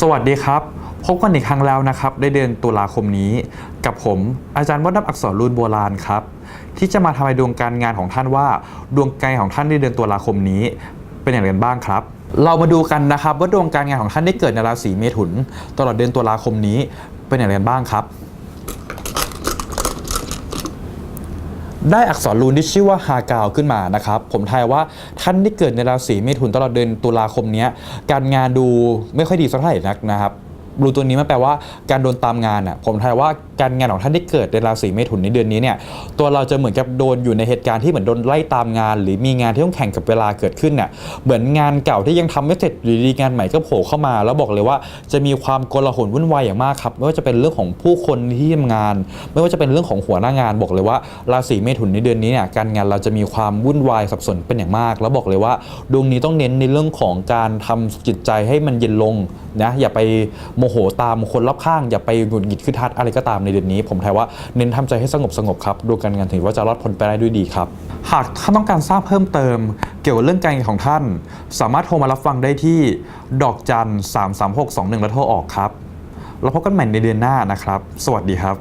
สวัสดีครับ พบกันอีกครั้งแล้วนะครับในเดือนตุลาคมนี้ กับผมอาจารย์วัฒนอักษรรุ่นโบราณครับ ที่จะมาทำให้ดวงการงานของท่านว่า ดวงการของท่านในเดือนตุลาคมนี้ เป็นอย่างไรบ้างครับ เรามาดูกันนะครับว่าดวงการงานของท่านที่เกิดในราศีเมถุน ตลอดเดือนตุลาคมนี้เป็นอย่างไรบ้างครับ ได้อักษรรูนที่ชื่อว่าฮากาวขึ้นมานะครับ ผมทายว่าท่านที่เกิดในราศีเมถุนตลอดเดือนตุลาคมนี้การงานดูไม่ค่อยดีสักเท่าไหร่นักนะครับ รูตัวนี้มันแปลว่าการโดนตามงานอะผมทายว่าการงานของท่านที่เกิดในราศีเมถุนในเดือนนี้เนี่ยตัวเราจะเหมือนกับโดนอยู่ในเหตุการณ์ที่เหมือนโดนไล่ตามงาน หรือมีงานที่ต้องแข่งกับเวลาเกิดขึ้นเนี่ยเหมือนงานเก่าที่ยังทำไม่เสร็จหรือดีงานใหม่ก็โผล่เข้ามา แล้วบอกเลยว่าจะมีความโกลาหลวุ่นวายอย่างมากครับไม่ว่าจะเป็นเรื่องของผู้คนที่ทำงาน ไม่ว่าจะเป็นเรื่องของหัวหน้างานบอกเลยว่าราศีเมถุนในเดือนนี้เนี่ยการงานเราจะมีความวุ่นวายสับสนเป็นอย่างมาก แล้วบอกเลยว่าดวงนี้ต้องเน้นในเรื่องของการทำจิตใจให้มันเย็นลงนะอย่าไปโมโหตามคนรอบข้างอย่าไปหงุดหงิดขึ้นทัดอะไรก็ตามในเดือนนี้ ผมทายว่าเน้นทำใจให้สงบสงบครับดูการงานถือว่าจะรอดพ้นไปได้ด้วยดีครับ หากท่านต้องการทราบเพิ่มเติม เกี่ยวกับเรื่องการเงินของท่าน สามารถโทรมารับฟังได้ที่ดอกจัน33621 แล้วโทรออกครับเราพบกันใหม่ในเดือนหน้านะครับ สวัสดีครับ